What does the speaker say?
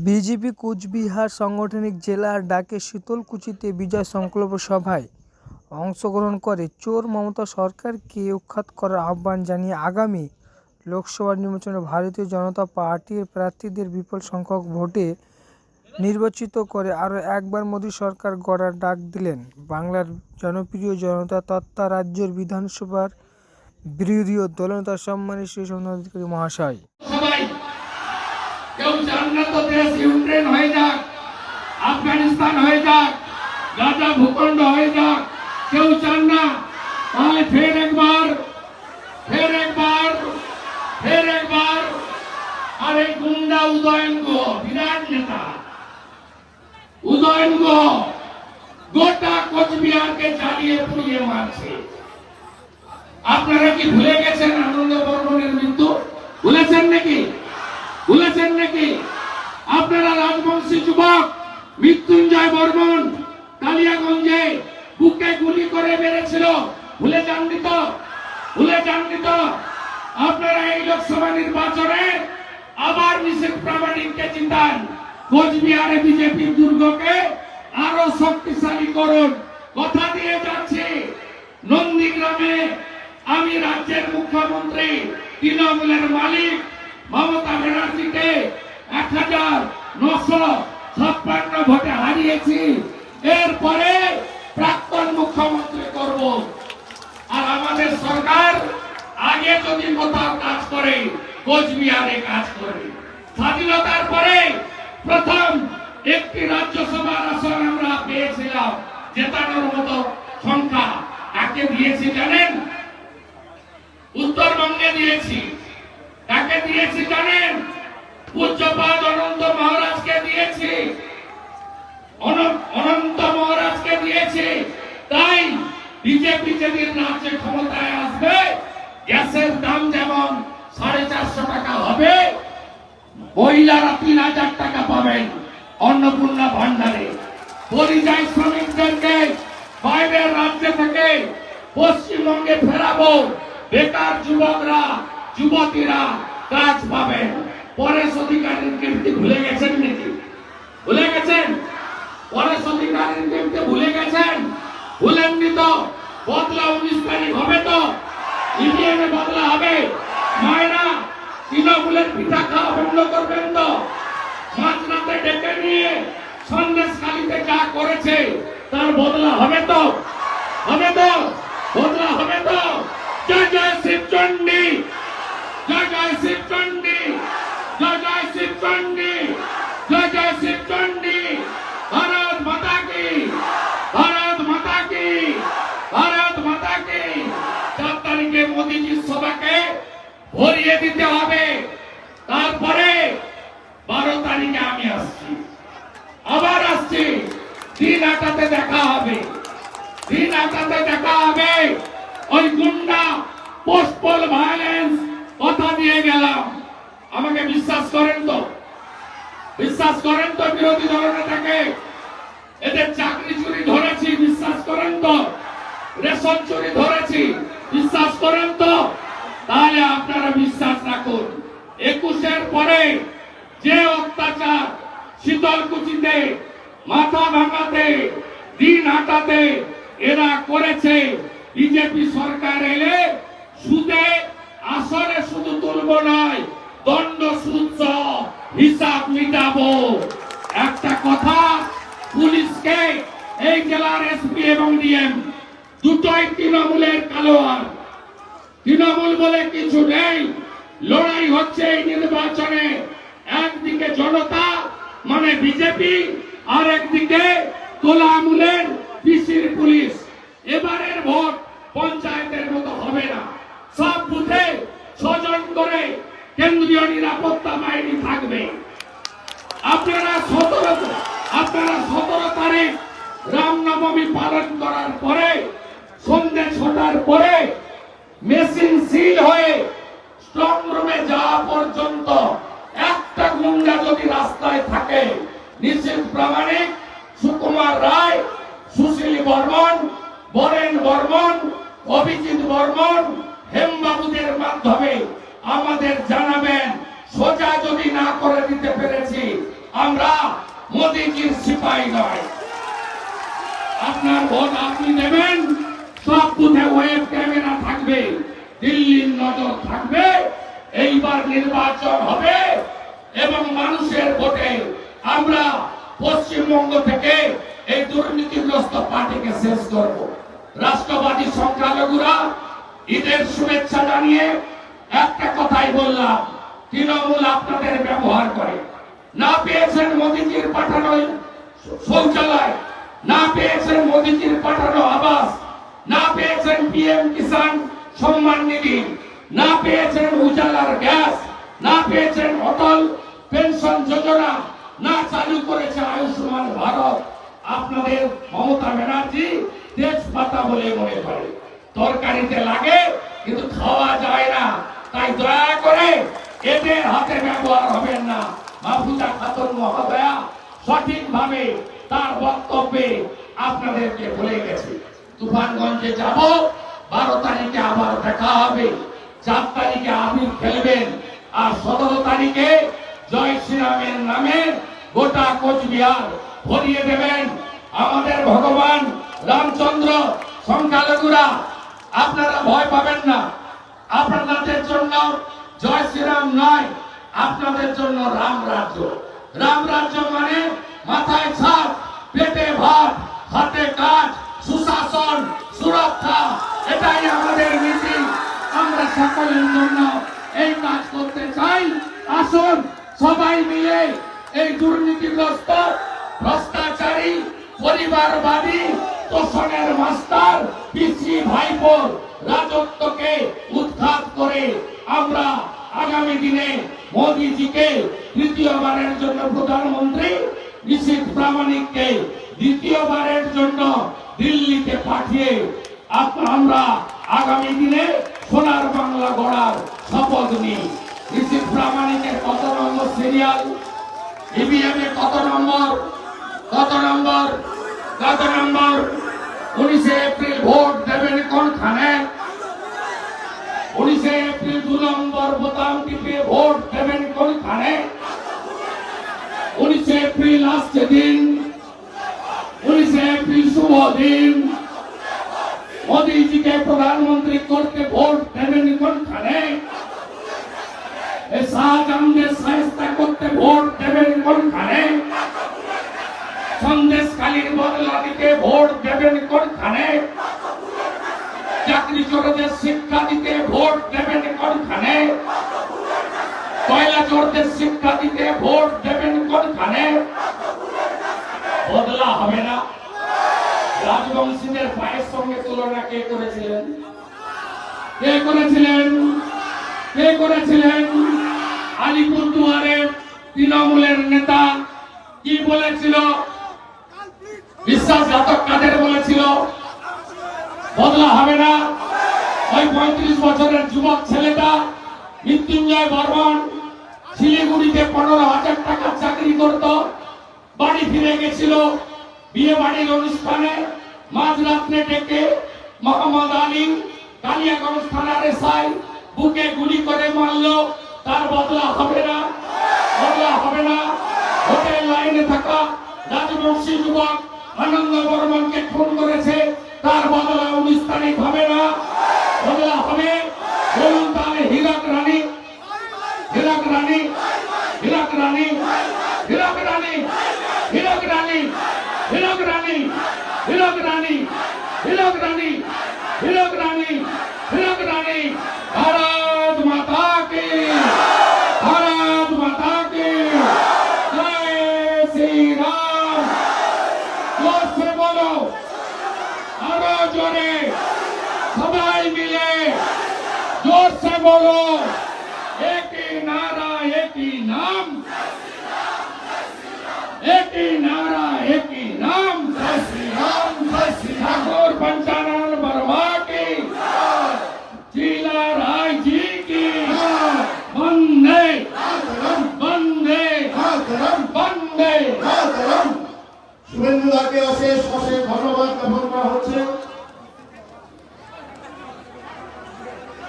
BJP, Cooch Behar সাংগঠনিক জেলার ডাকে শীতলকুচিতে বিজয় সংকল্প সভায় অংশগ্রহণ করে চোর মমতা সরকারকে উৎখাত করার আহ্বান জানিয়ে আগামী লোকসভা নির্বাচনে ভারতীয় জনতা পার্টির প্রার্থীদের বিপুল সংখ্যক ভোটে নির্বাচিত করে আরও একবার মোদী সরকার গড়ার ডাক দিলেন বাংলার জনপ্রিয় জনতা তথা রাজ্যের বিধানসভার বিরোধী ও দলনেতা সম্মানী শ্রী অধিকারী মহাশয়। কেউ চান না তো দেশ ইউক্রেন হয়ে যাক, আফগানিস্তান হয়ে যাক, গাজা ভূখণ্ড হয়ে যাক, কেউ চান না। তাহলে ফের একবার ফের একবার ফের একবার, আর এই গুন্ডা উদয়ন গো, বিরাট নেতা। উদয়ন গো, গোটা কোচবিহারকে জ্বালিয়ে পুড়িয়ে মারছে। আপনারা কি ভুলে গেছেন আনন্দ নাকি? আপনারা রাজবংশী যুবক, মৃত্যুঞ্জয় বর্মন, কালিয়াগঞ্জে বুকে গুলি করে মেরেছিল। ভুলে যাননি তো? ভুলে যাননি তো? আপনারা এই লোকসভা নির্বাচনে আবার নিষেধ প্রামাণিককে চিন্তান কোচবিহারে বিজেপির দুর্গকে আরও শক্তিশালী করুন। কথা দিয়ে যাচ্ছি। নন্দীগ্রামে আমি রাজ্যের মুখ্যমন্ত্রী, তৃণমূলের মালিক মমতা ব্যানার্জিকে এক হাজার নশো ছাপ্পান্ন ভোটে হারিয়েছি। এরপরে প্রাক্তন মুখ্যমন্ত্রী করব। আর আমাদের সরকার আগে যদি কোথাও কাজ করে, কোচবিহারে কাজ করে। স্বাধীনতার পরে প্রথম একটি রাজ্যসভার আসন আমরা পেয়েছিলাম, জেতানোর মতো সংখ্যা কাকে দিয়েছি জানেন? উত্তরবঙ্গে দিয়েছি। দিয়েছি, জানেন? পূজ্যপাদ অনন্ত মহারাজকে দিয়েছি। অনন্ত মহারাজকে দিয়েছি। তাই বিজেপি যেদিন রাজ্যে ক্ষমতায় আসবে, গ্যাসের দাম যেমন সাড়ে চারশো টাকা হবে, মহিলারা তিন হাজার টাকা পাবেন অন্নপূর্ণা ভান্ডারে। পরিযায়ী শ্রমিকদেরকে বাইরের রাজ্য থেকে পশ্চিমবঙ্গে ফেরাবো। বেকার যুবকরা, যুবতীরা কাজ পাবেন পরেশ অধিকারীর কীর্তি ভুলে গেছেন নাকি? ভুলে গেছেন? পরেশ অধিকারীর কীর্তি ভুলে গেছেন? ভুলেননি তো? বদলা উনিশ তারিখ হবে তো? ইভিএমে বদলা হবে? মায়েরা, তৃণমূলের পিঠা খাওয়া বন্ধ করবেন তো? মাঝরাতে ডেকে নিয়ে সন্দেশ কালীতে যা করেছে, তার বদলা হবে তো? হবে তো? বদলা হবে তো? জয় জয় শিবচণ্ডী জয় জয় জয় তারিখে মোদীজির সভাকে ভরিয়ে দিতে হবে তারপরে বারো তারিখে আমি আসছি আবার আসছি দিন আটাতে দেখা হবে দিন আটাতে দেখা হবে ওই গুন্ডা পোস্টপল ভায়োলেন্স কথা দিয়ে গেলাম আমাকে বিশ্বাস করেন তো বিশ্বাস করেন তো বিরোধী দলনেতাকে এদের চাকরি চুরি ধরেছি, বিশ্বাস করেন তো? রেশন চুরি ধরেছি, বিশ্বাস করেন তো? তাহলে আপনারা বিশ্বাস রাখুন। একুশের পরে যে অত্যাচার শীতলকুচিতে, মাথা ভাঙাতে, দিন হাঁটাতে এরা করেছে, বিজেপি সরকার এলে সুদে আসরে শুধু তুলব নয়, দণ্ড সুদ হিসাব মিটাবো। একটা কথা, পুলিশকে এই জেলার এসপি এবং ডিএম, দুটোই তৃণমূলের কালোয়ার। তৃণমূল বলে কিছু নেই। লড়াই হচ্ছে এই নির্বাচনে। একদিকে জনতা মানে বিজেপি আর একদিকে তোলা আমুলের পিসির পুলিশ এবারের ভোট পঞ্চায়েতের মতো হবে না সব বুথে ছজন করে কেন্দ্রীয় নিরাপত্তা বাহিনী থাকবে আপনারা সতেরো আপনারা সতেরো তারিখ রামনবমী পালন করার পরে সন্ধ্যে ছটার পরে মেশিন সিল হয়ে স্ট্রং রুমে যাওয়া পর্যন্ত একটা গুন্ডা যদি রাস্তায় থাকে নিশ্চিত প্রামাণিক সুকুমার রায় সুশীল বর্মন বরেন বর্মন, অভিজিৎ বর্মন, হেমবাবুদের মাধ্যমে আমাদের জানাবেন, সোজা যদি না করে দিতে পেরেছি, আমরা মোদিজির সিপাহী নয়। আপনার ভোট আপনি দেবেন, সব বুথে ওয়েব ক্যামেরা থাকবে, দিল্লির নজর থাকবে, এইবার নির্বাচন হবে, এবং মানুষের ভোটে আমরা পশ্চিমবঙ্গ থেকে পার্টিকে শেষ করব। রাষ্ট্রবাদী সংখ্যালঘুরা ঈদের শুভেচ্ছা জানিয়ে একটা কথাই বললাম, তৃণমূল আপনাদের ব্যবহার করে। না পেয়েছেন মোদীজির পাঠানো শৌচালয়, না পেয়েছেন মোদীজির পাঠানো আবাস, না পেয়েছেন পিএম কিষাণ সম্মান নিধি, না পেয়েছেন উজালার গ্যাস, না পেয়েছেন অটল পেনশন যোজনা, না চালু করেছে আয়ুষ্মান ভারত। আপনাদের মমতা ব্যানার্জি তেজপাতা বলে মনে করে। তরকারিতে লাগে, কিন্তু খাওয়া যায় না। তাই দয়া করে এদের হাতে ব্যবহার হবেন না। মাহফুজা খাতুন মহোদয়া সঠিকভাবে তার বক্তব্যে আপনাদেরকে বলে গেছে, তুফানগঞ্জে যাব, বারো তারিখে আবার দেখা হবে। চার তারিখে আবির খেলবেন, আর সতেরো তারিখে জয় শ্রীরামের নামে গোটা কোচবিহার ভরিয়ে দেবেন আমাদের ভগবান রামচন্দ্র সংখ্যালঘুরা। আপনারা ভয় পাবেন না। আপনাদের জন্য জয় শ্রীরাম নয়, আপনাদের জন্য রাম রাজ্য। রাম রাজ্য মানে মাথায় ছাদ, পেটে ভাত, হাতে কাজ, সুশাসন, সুরক্ষা। এটাই আমাদের নীতি। আমরা সকলের জন্য এই কাজ করতে চাই। আসুন সবাই মিলে এই দুর্নীতিগ্রস্ত ভ্রষ্টাচারী, পরিবারবাদী, তোষণের মাস্টার, পিসি ভাইপোর রাজত্বকে উৎখাত করে আমরা আগামী দিনে মোদীজিকে তৃতীয়বারের জন্য প্রধানমন্ত্রী নিশীথ প্রামাণিককে দ্বিতীয়বারের জন্য দিল্লিতে পাঠিয়ে আমরা আগামী দিনে সোনার বাংলা গড়ার শপথ নিই। নিশীথ প্রামাণিকের কত নম্বর সিরিয়াল ইভিএম এ কত নম্বর? কত নম্বর? কত নম্বর? উনিশে এপ্রিল ভোট দেবেন কোনখানে? উনিশে এপ্রিল দু নম্বর বোতাম টিপে ভোট দেবেন কোনখানে? উনিশে এপ্রিল আসছে দিন সন্দেশ কালীর বদলা দিতে ভোট দেবেন কোনখানে? চাকরি চোরদের শিক্ষা দিতে ভোট দেবেন কোনখানে? কয়লা চোরদের শিক্ষা দিতে ভোট দেবেন কোনখানে? বদলা হবে না। রাজবংশীদের পায়ের সঙ্গে তুলনা কে করেছিলেন? কে করেছিলেন? কে করেছিলেন? আলিপুরদুয়ারের তৃণমূলের নেতা কি বলেছিল? বিশ্বাসঘাতক কাদের বলেছিল? বদলা হবে না। ওই পঁয়ত্রিশ বছরের যুবক ছেলেটা মৃত্যুঞ্জয় বর্মন শিলিগুড়িতে পনেরো হাজার টাকা চাকরি করত, বাড়ি ফিরে গেছিল বিয়ে বাড়ির অনুষ্ঠানে। মাঝরাত্রে ডেকে মোহাম্মদ আলী কালিয়াগঞ্জ থানার এসআই বুকে গুলি করে মারলো। তার বদলা হবে না, বদলা হবে না। হোটেল লাইনে থাকা রাজবংশী যুবক আনন্দ বর্মনকে খুন করেছে তার বদলা উনিশ হবে না বদলা হবে বলুন তাহলে হীরক রানী হীরক রানী হীরক রানী হীরক রানী হীরক রানী হীরক রানী হীরক রানী হীরক রানী হীরক রানী হীরক রানী ভারত মাতা কি ভারত মাতা কি জয় শ্রী রাম জোর সে বলো আরও জোরে। সবাই মিলে জোরসে বলো।